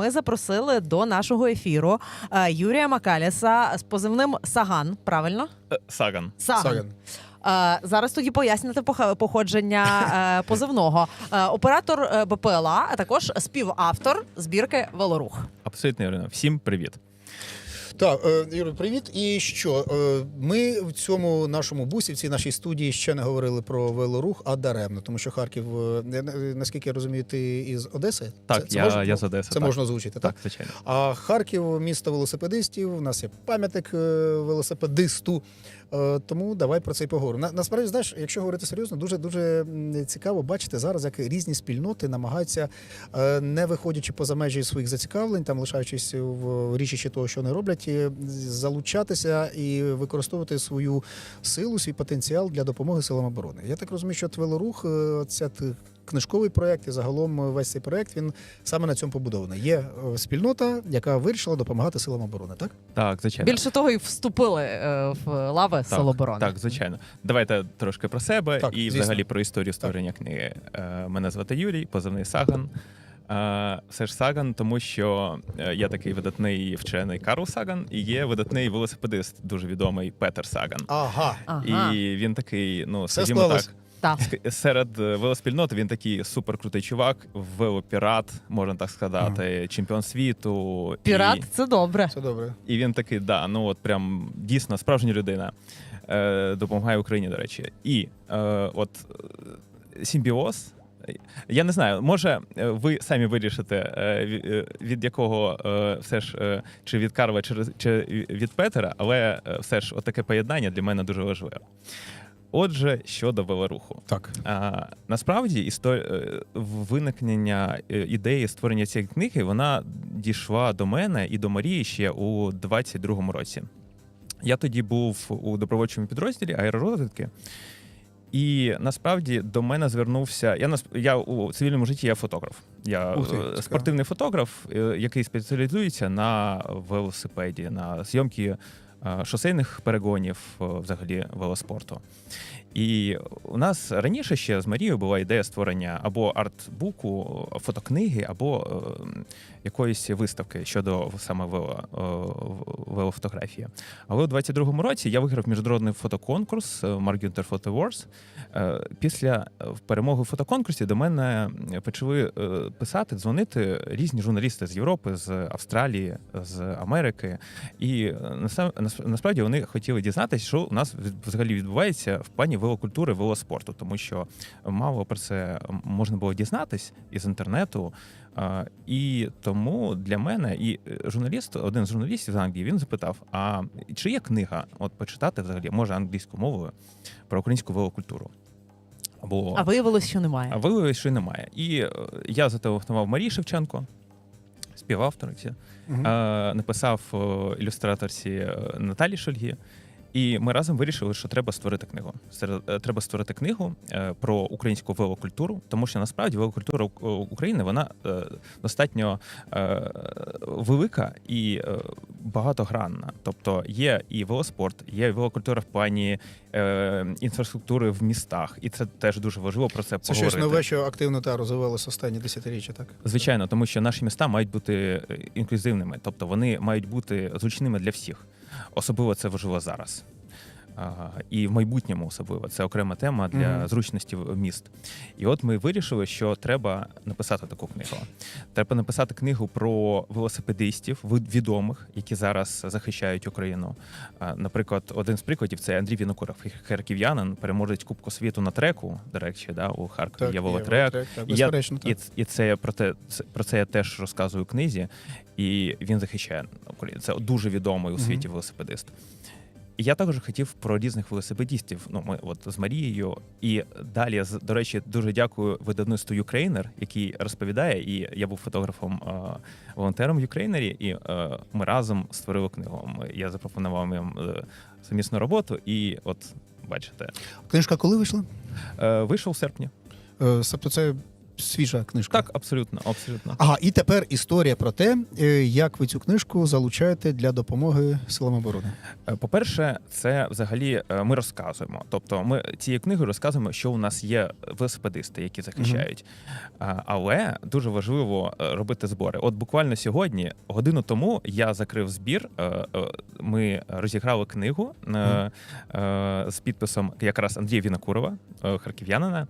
ми запросили до нашого ефіру е, Юрія Макаліса з позивним Саган. Правильно? Саган. Саган. Саган. Е, Зараз тоді поясните пох- походження е, позивного. Е, Оператор е, БПЛА, а також співавтор збірки Велорух. Абсолютно Ірина. Всім привіт. Так, е, Юрій, привіт. І що? е, Ми в цьому нашому бусі, в цій нашій студії ще не говорили про велорух, а даремно, тому що Харків, е, наскільки я розумію, ти із Одеси? Так, я- можна, я з Одеси, Це так. можна озвучити, так? Так, звичайно. А Харків місто велосипедистів. У нас є пам'ятник велосипедисту. Тому давай про це й поговоримо. На, насправді, знаєш, якщо говорити серйозно, дуже дуже цікаво бачити зараз, як різні спільноти намагаються, не виходячи поза межі своїх зацікавлень, там лишаючись в річищі того, що вони роблять, е, залучатися і використовувати свою силу, свій потенціал для допомоги силам оборони. Я так розумію, що Твелорух, е, це книжковий проект, і загалом весь цей проект він саме на цьому побудований. Є е, спільнота, яка вирішила допомагати силам оборони, так? Так, звичайно. Більше того, і вступили е, в лави так, Сил оборони. Так, звичайно. Давайте трошки про себе Так, і звісно. взагалі про історію створення книги. Е, Мене звати Юрій, позивний Саган. Е, Все ж Саган, тому що е, я такий видатний вчений Карл Саган, і є видатний велосипедист, дуже відомий Петер Саган. Ага. Ага. І він такий, ну скажімо так. Так. Серед е, велоспільноти він такий суперкрутий чувак, велопірат, можна так сказати, чемпіон світу. Пірат І, це добре. Все добре. і він такий, да, ну от прям дійсно справжня людина. Е, допомагає Україні, до речі. І е, от е, симбіоз. Я не знаю, може е, ви самі вирішите, е, е, від якого все ж чи від Карла, чи, від Петера, але все ж отаке поєднання для мене дуже важливе. Отже, щодо велоруху. Так. А, насправді істор... виникнення ідеї створення цієї книги вона дійшла до мене і до Марії ще у 22-му році. Я тоді був у добровольчому підрозділі аеророзвідки, і насправді до мене звернувся. Я я у цивільному житті я фотограф. Я ти, е, спортивний фотограф, е, який спеціалізується на велосипеді, на зйомки е, шосейних перегонів, взагалі велоспорту. І у нас раніше ще з Марією була ідея створення або артбуку, фотокниги, або якоїсь виставки щодо саме е, велофотографії. Але у 22-му році я виграв міжнародний фотоконкурс е, Mark Photo Awards. Е, Після перемоги в фотоконкурсі до мене почали писати, дзвонити різні журналісти з Європи, з Австралії, з Америки. І насправді вони хотіли дізнатися, що у нас взагалі відбувається в плані велокультури, велоспорту, тому що мало про це можна було дізнатись із інтернету. А, І тому для мене і е, журналіст, один з журналістів з Англії, він запитав: а чи є книга, от почитати взагалі, може англійською мовою про українську велокультуру? Або А виявилось, що немає. а виявилось, що немає. І е, я зателефонував Марії Шевченко, співавторці, Мгм. е, написав ілюстраторці Наталі Шульгі. І ми разом вирішили, що треба створити книгу. Е, Треба створити книгу е, про українську велокультуру, тому що насправді велокультура України вона е, достатньо е, велика і е, багатогранна. Тобто є і велоспорт, є велокультура в плані е, інфраструктури в містах, і це теж дуже важливо про це, Це поговорити. щось нове, що активно та розвивалося останні десятиріччя, так? Звичайно, тому що наші міста мають бути е, інклюзивними, тобто вони мають бути зручними для всіх. Особливо це важливо зараз. І в майбутньому особливо це окрема тема для Мгм. зручності міст. І от ми вирішили, що треба написати таку книгу. Треба написати книгу про велосипедистів відомих, які зараз захищають Україну. Наприклад, один з прикладів це Андрій Вінокуров, харків'янин, переможець Кубку світу на треку. До речі, да, у Харкові є велотрек. так, І я- І, так. ц- і це я про те, це- про це я теж розказую у книзі, і він захищає Україну. Це дуже відомий у світі велосипедист. І я також хотів про різних велосипедистів. Ну, ми от з Марією. І далі, до речі, дуже дякую видавництву Юкрейнер, який розповідає. І я був фотографом волонтером в Юкрейнері, і е, ми разом створили книгу. Я запропонував їм е, сумісну роботу, і от бачите, Книжка коли вийшла? е, вийшов в серпні. Тобто це свіжа книжка. Так, абсолютно, абсолютно. Ага, і тепер історія про те, е, як ви цю книжку залучаєте для допомоги силам оборони. Е, По-перше, це взагалі е, ми розказуємо. Тобто, ми цією книгою розказуємо, що у нас є велосипедисти, які захищають. А, Але дуже важливо робити збори. От буквально сьогодні, годину тому, я закрив збір. Ми розіграли книгу е, з підписом якраз Андрія Вінокурова, харків'янина,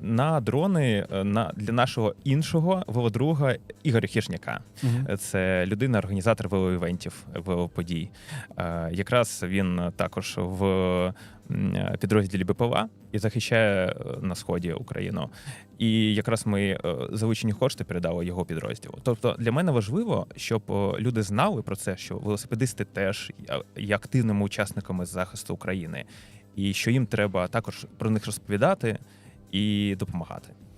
на дрони на для нашого іншого велодруга Ігоря Хішняка. Це людина, організатор велоівентів, велоподій. Е, Якраз він також в підрозділі БПЛА і захищає е, на сході Україну. І якраз ми е, залучені кошти передали його підрозділу. Тобто для мене важливо, щоб е, люди знали про це, що велосипедисти теж є активними учасниками захисту України, і що їм треба також про них розповідати і допомагати.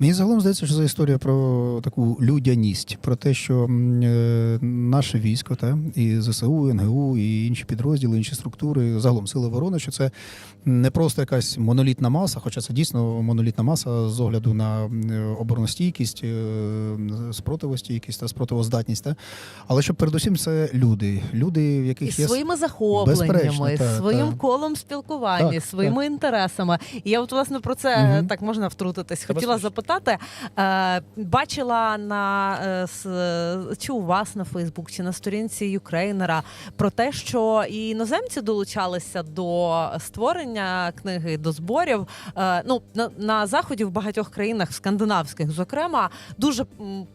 Мені загалом здається, що це історія про таку людяність, про те, що е, наше військо, та і ЗСУ, і НГУ, і інші підрозділи, інші структури, загалом сили оборони, що це не просто якась монолітна маса, хоча це дійсно монолітна маса з огляду на м, обороностійкість, е, спротивостійкість та спротивоздатність. Та? Але що передусім це люди, люди, в І яких є своїми захопленнями, та, своїм та. колом спілкування, Так, своїми інтересами. І я от власне про це е, так можна втрутитись. Хотіла безпечно. Запитати. Е, бачила на е, чи у вас на Фейсбук, чи на сторінці Юкрейнера про те, що і іноземці долучалися до створення книги, до зборів. Е, ну на, на заході в багатьох країнах, скандинавських, зокрема, дуже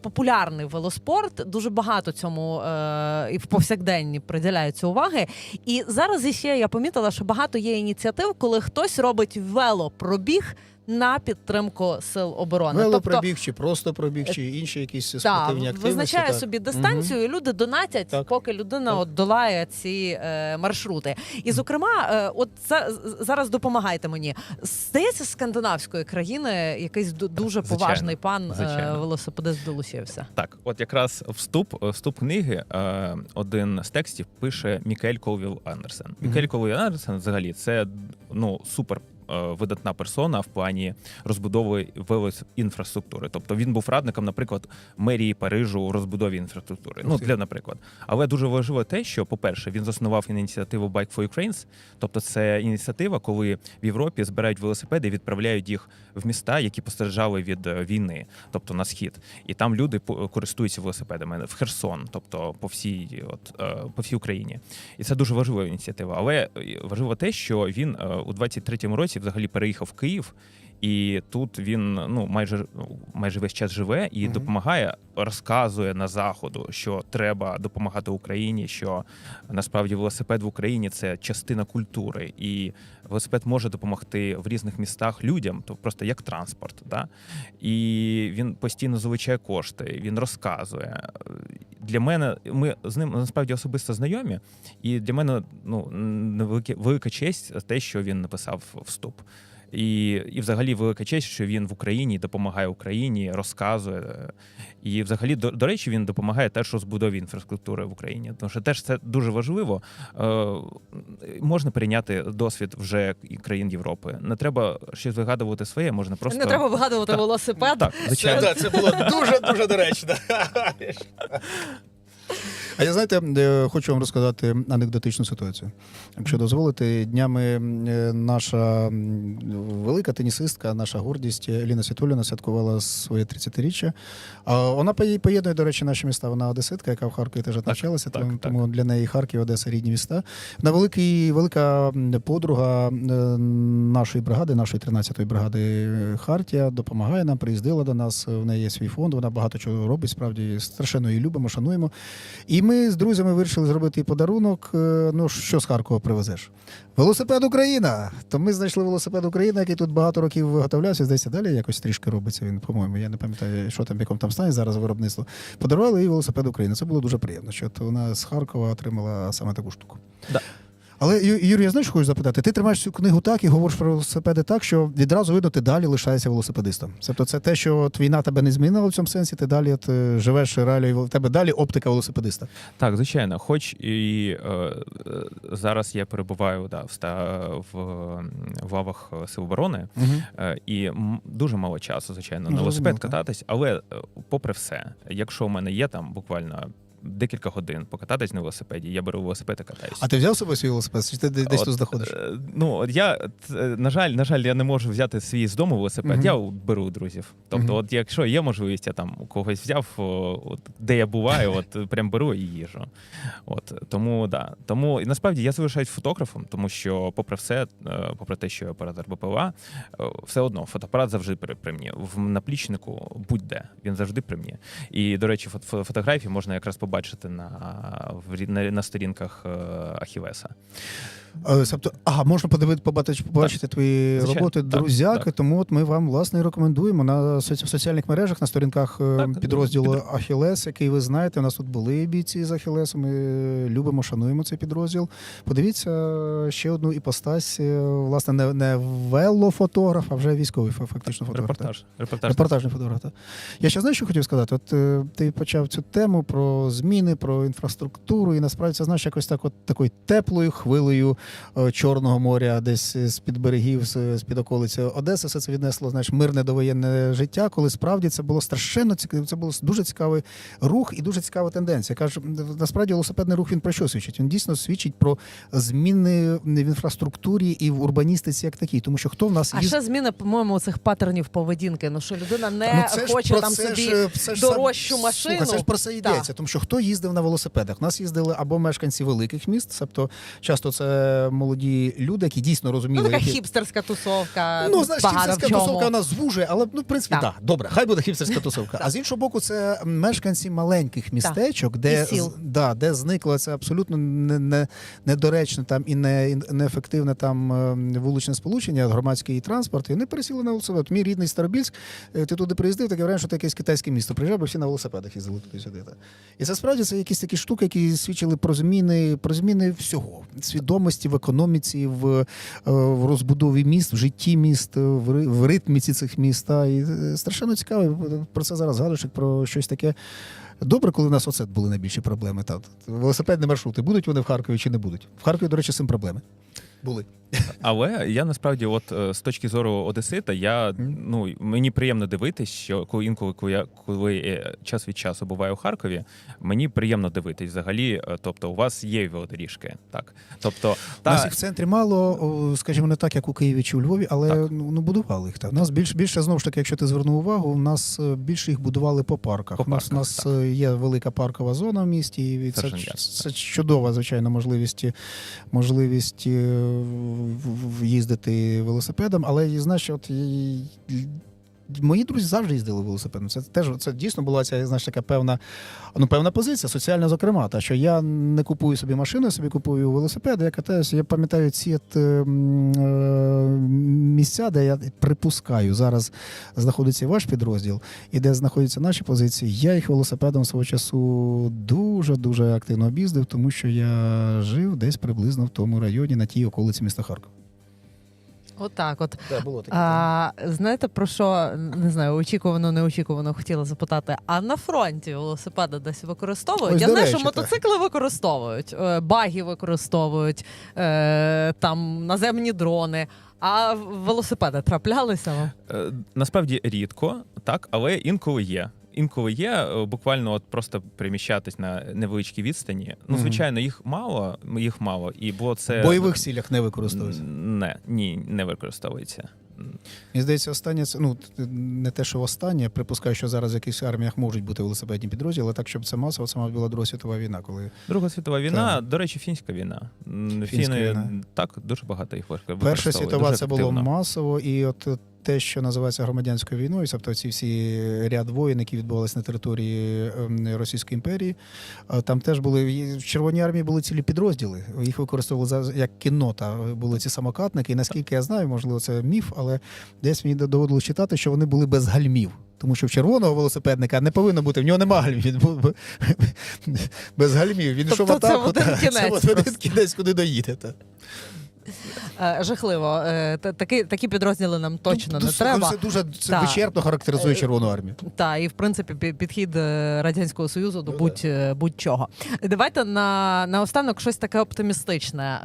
популярний велоспорт. Дуже багато цьому е, і в повсякденні приділяються уваги. І зараз іще я помітила, що багато є ініціатив, коли хтось робить велопробіг на підтримку сил оборони. велопробіг, чи просто пробіг, чи інші якісь Так, спортивні активності. визначає так. собі дистанцію, і люди донатять, Так. поки людина Так. от долає ці е, маршрути. І зокрема, е, от за, зараз допомагайте мені. Здається, з скандинавської країни якийсь ду- дуже Звичайно, поважний пан е, звичайно. велосипедист долучився. Так, от якраз вступ, вступ книги, е, один з текстів пише Мікель Колвіл Андерсен. Мікель Колвіл Андерсен, взагалі, це ну супер. Е, Видатна персона в плані розбудови інфраструктури. Тобто він був радником, наприклад, мерії Парижу у розбудові інфраструктури. Ну для наприклад. Але дуже важливо те, що, по-перше, він заснував ініціативу Bike for Ukraines. Тобто, це ініціатива, коли в Європі збирають велосипеди і відправляють їх в міста, які постраждали від е, війни, тобто на схід. І там люди користуються велосипедами в Херсон, тобто по всій, от е, по всій Україні. І це дуже важлива ініціатива. Але важливо те, що він у 23-му році взагалі переїхав в Київ. І тут він ну майже майже весь час живе і Мгм. допомагає, розказує на заходу, що треба допомагати Україні. Що насправді велосипед в Україні це частина культури, і велосипед може допомогти в різних містах людям, то просто як транспорт. Да? І він постійно залучає кошти, він розказує. Для мене ми з ним насправді особисто знайомі, і для мене ну невелике велика честь те, що він написав вступ. І, і взагалі велика честь, що він в Україні допомагає Україні, розказує. І взагалі, до, до речі, він допомагає теж розбудові інфраструктури в Україні. Тому що теж це дуже важливо. Е, можна прийняти досвід вже і країн Європи. Не треба щось вигадувати своє, можна просто Не треба вигадувати Так. велосипед. так, Це, звичайно. да, це було дуже дуже доречно. А я знаєте, е, хочу вам розказати анекдотичну ситуацію. Якщо дозволите, днями е, наша велика тенісистка, наша гордість Еліна Світуліна святкувала своє 30-річчя. Вона поєднує, до речі, наші міста. Вона одеситка, яка в Харкові теж навчалася, так, тому, так. тому для неї Харків, Одеса рідні міста. Вона великий, велика подруга е, нашої бригади, нашої 13-ї бригади Хартія, допомагає нам, приїздила до нас. В неї є свій фонд, вона багато чого робить. Справді страшенно її любимо, шануємо. І ми з друзями вирішили зробити подарунок. Е, Ну, що з Харкова привезеш? Велосипед Україна! То ми знайшли велосипед Україна, який тут багато років виготовлявся. Здається, далі якось трішки робиться. Він, по-моєму, я не пам'ятаю, що там, в якому там стані зараз виробництво. Подарували і велосипед України. Це було дуже приємно, що вона з Харкова отримала саме таку штуку. Да. Але Юрій, я знаєш, що хочу запитати. Ти тримаєш цю книгу так і говориш про велосипеди так, що відразу видно, ти далі лишаєшся велосипедистом. Тобто, це те, що війна тебе не змінила в цьому сенсі. Ти далі от, е, живеш реалією, в тебе далі оптика велосипедиста. Так, звичайно, хоч і е, е, зараз я перебуваю да, в, в, в лавах Сил оборони, Е, І дуже мало часу, звичайно, на велосипед кататись. Але е, попри все, якщо у мене є там буквально декілька годин покататись на велосипеді, я беру велосипед і катаюсь. А ти взяв з собою свій велосипед? Чи ти десь От, тут знаходиш? е, Ну от я е, на жаль, на жаль, я не можу взяти свій з дому велосипед. Мгм. Я беру у друзів. Тобто, Мгм. от якщо є можливість, я там у когось взяв, от, де я буваю, от прям беру і їжу. От тому да. Тому і насправді я залишаюсь фотографом, тому що, попри все, е, попри те, що я оператор БПЛА, все одно фотоапарат завжди при, при мені. В наплічнику будь-де він завжди при мені. І до речі, фото- фотографії можна якраз побачити на, на, на сторінках е, Ахілеса. Е, Тобто, ага, можна подивити, побачити, побачити твої Звичайно, роботи, так, друзяки. так. Тому от ми вам власне і рекомендуємо на соці- в соціальних мережах, на сторінках е, Так, підрозділу під- Ахілес, який ви знаєте. У нас тут були бійці з Ахілесом. Ми любимо, шануємо цей підрозділ. Подивіться е, ще одну іпостась, е, власне, не, не велофотограф, а вже військовий фа- фактично фотограф. так. Репортаж. Репортаж. Репортажний фотограф. так. Я ще знаю, що хотів сказати. От е, ти почав цю тему про зміни, про інфраструктуру, і насправді це знаєш якось так, от такою теплою хвилею Чорного моря, десь з під берегів, з під околиці Одеси. Все це віднесло знаєш, мирне довоєнне життя, коли справді це було страшенно цікаво. Це було дуже цікавий рух і дуже цікава тенденція. Кажу, насправді велосипедний рух він про що свідчить? Він дійсно свідчить про зміни в інфраструктурі і в урбаністиці як такій, тому що хто в нас А ще зміни, по-моєму, цих патернів поведінки. Ну що людина не Ну, це хоче про там це собі. ж, це ж дорожчу сам- машину. Слухай, це ж про це йдеться. Тому що хто їздив на велосипедах? У нас їздили або мешканці великих міст, тобто часто це молоді люди, які дійсно Ну, така які... хіпстерська тусовка. Ну, знаєш, хіпстерська чому. тусовка вона звужує, але ну, в принципі, Так. Да, добре, хай буде хіпстерська тусовка. А з іншого боку, це мешканці маленьких містечок, де, сіл. Да, де зникло це абсолютно не, не, недоречне там і не, неефективне там е, вуличне сполучення, громадський транспорт, і вони пересіли на велосипед. Мій рідний Старобільськ, е, ти туди приїздив, таке варіант, що це якесь китайське місто. Приїжджав, бо всі на велосипедах їздили туди-сюди. та. І це справді це якісь такі штуки, які свідчили про зміни, про зміни всього свідомості в економіці, в, е, в розбудові міст, в житті міст, в, в ритміці цих міст. І страшенно цікаво про це зараз згадуєш, як про щось таке. Добре, коли у нас оце були найбільші проблеми. Та, велосипедні маршрути. Будуть вони в Харкові чи не будуть? В Харкові, до речі, цим проблеми. Були. Але я насправді, от е, з точки зору Одесита, я ну мені приємно дивитись, що коли інколи, коли я коли е, час від часу буваю у Харкові, мені приємно дивитись взагалі. е, Тобто, у вас є велодоріжки, так тобто, У нас їх в центрі мало, скажімо, не так, як у Києві чи у Львові, але Так. ну, ну будували їх. Так. У нас більш, більше, знову ж таки, якщо ти звернув увагу, у нас більше їх будували по парках. По у нас, у нас так. є велика паркова зона в місті, і це, ясно, це чудова, звичайно, можливість, можливість в- в- їздити велосипедом. Але знаєш, от Мої друзі завжди їздили велосипедом. Це теж це дійсно була ця знаєш, така певна, ну, певна позиція, соціальна, зокрема. Та що я не купую собі машину, я собі купую велосипед, я катаюся. Я пам'ятаю ці от, е, місця, де я припускаю, зараз знаходиться ваш підрозділ, і де знаходяться наші позиції. Я їх велосипедом свого часу дуже дуже активно об'їздив, тому що я жив десь приблизно в тому районі на тій околиці міста Харкова. Отак, от. Так, було таке. А, знаєте, про що не знаю, очікувано, неочікувано хотіла запитати. А на фронті велосипеди десь використовують? Ось, Я знаю, речі, що мотоцикли використовують, е, баги використовують, е, там наземні дрони. А велосипеди траплялися е, насправді рідко, так, але інколи є. Інколи є е, буквально от просто переміщатись на невеличкій відстані. Ну, звичайно, їх мало, їх мало, і бо це В бойових цілях не використовується. Не, ні, не використовується. Мені здається, останнє це ну не те, що останнє. Припускаю, що зараз в якихось арміях можуть бути велосипедні підрозділи, але так, щоб це масово, це мабуть була Друга світова війна, коли Друга світова війна, до речі, фінська війна. Фінська Фіни війна. так дуже багато їх використовують. Перша світова дуже це було активно. масово, і от те, що називається громадянською війною, тобто ці всі ряд воєн, які відбувалися на території ем, Російської імперії, е, там теж були в Червоній армії були цілі підрозділи. Їх використовували як кіннота. Були ці самокатники. І наскільки я знаю, можливо, це міф, але десь мені доводилось читати, що вони були без гальмів. Тому що в червоного велосипедника не повинно бути, в нього нема гальмів. Він був без гальмів. Він йшов Тобто це атаку. в один та, кінець Це один кінець, куди доїде. Та. Е, Жахливо. Е, Такі, такі підрозділи нам точно не треба. Це дуже це вичерпно характеризує Е, Червону армію. Та і в принципі підхід радянського союзу до Ну, будь, е, будь-чого. Давайте на, на останок щось таке оптимістичне,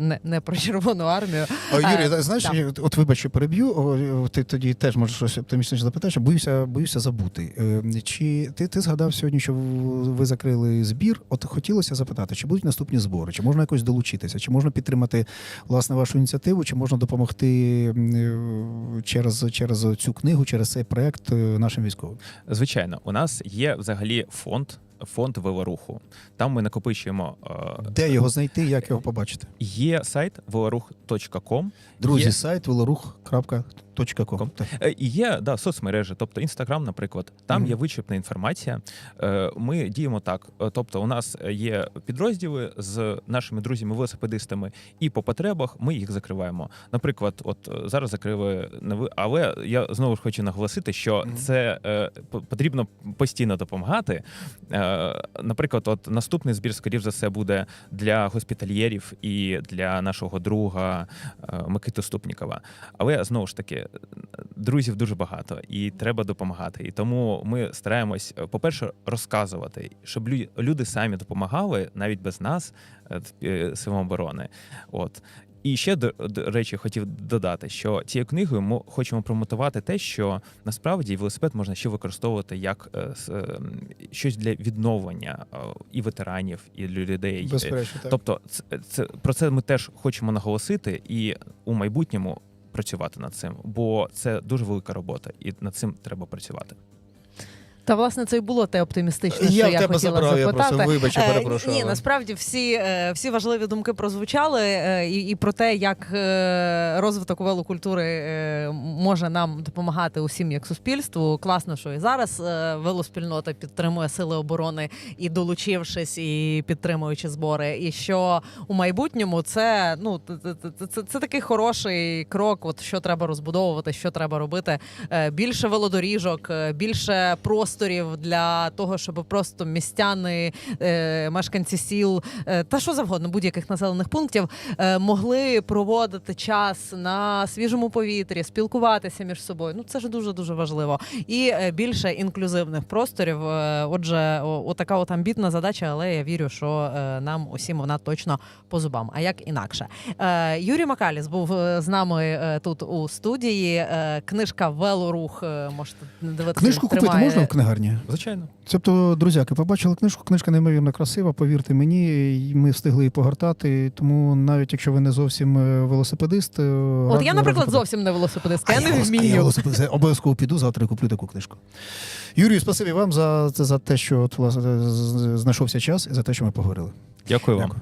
не, не про Червону армію. Юрій, знаєш, так. от вибач, переб'ю. Ти тоді теж можеш щось оптимістичне запитати, що боюся, боюся забути. Чи ти, ти згадав сьогодні, що ви закрили збір? От хотілося запитати, чи будуть наступні збори, чи можна якось долучитися, чи можна підтримати власне вашу ініціативу, чи можна допомогти е, через, через цю книгу, через цей проект е, нашим військовим? Звичайно, у нас є взагалі фонд. Фонд велоруху. Там ми накопичуємо. е, Де його знайти, як його побачити? Є сайт veloruch.com, Друзі, Є. сайт veloruch.com. Так. Е, І є да, соцмережі, тобто Інстаграм, наприклад, там Мгм. є вичерпна інформація. Е, Ми діємо так. Е, Тобто, у нас є підрозділи з нашими друзями-велосипедистами, і по потребах ми їх закриваємо. Наприклад, от зараз закрили але я знову ж хочу наголосити, що Мгм. це е, потрібно постійно допомагати. Наприклад, от наступний збір, скоріш за все, буде для госпітальєрів і для нашого друга Микити Ступнікова. Але знову ж таки, друзів дуже багато, і треба допомагати. І тому ми стараємось, е, по-перше, розказувати, щоб лю- люди самі допомагали навіть без нас, е, е, силам оборони. От. І ще до, до речі, хотів додати, що цією книгою ми хочемо промотувати те, що насправді велосипед можна ще використовувати як е, е, щось для відновлення е, і ветеранів, і для людей. Безперечно, так. Тобто, це, це про це ми теж хочемо наголосити і у майбутньому працювати над цим, бо це дуже велика робота, і над цим треба працювати. Та власне це і було те оптимістичне, Я що в я тебе хотіла забрав, я запитати. просто вибач, я Е, перепрошую. Ні, насправді всі, е, всі важливі думки прозвучали, е, і, і про те, як розвиток велокультури може нам допомагати усім як суспільству. Класно, що і зараз велоспільнота підтримує сили оборони і долучившись, і підтримуючи збори. І що у майбутньому це ну т- це, це такий хороший крок. От що треба розбудовувати, що треба робити. Більше велодоріжок, більше просторів для того, щоб просто містяни, е, мешканці сіл е, та що завгодно, будь-яких населених пунктів е, могли проводити час на свіжому повітрі, спілкуватися між собою. Ну це ж дуже дуже важливо. І більше інклюзивних просторів. Отже, отака от амбітна задача, але я вірю, що нам усім вона точно по зубам. А як інакше? Юрій Макаліс був з нами тут у студії. Книжка Велорух. Можете дивитися. Книжку купити можна в книгарні? Звичайно, Тобто, друзяки, побачили книжку, книжка неймовірно красива, повірте мені, ми встигли її погортати. Тому навіть якщо ви не зовсім е, велосипедист, е, От я, наприклад, зовсім не велосипедистка. Я А не а я вмію. велосипедист. Обов'язково піду завтра і куплю таку книжку. Юрію, спасибі вам за, за те, що от, власне, знайшовся час і за те, що ми поговорили. дякую вам. Дякую.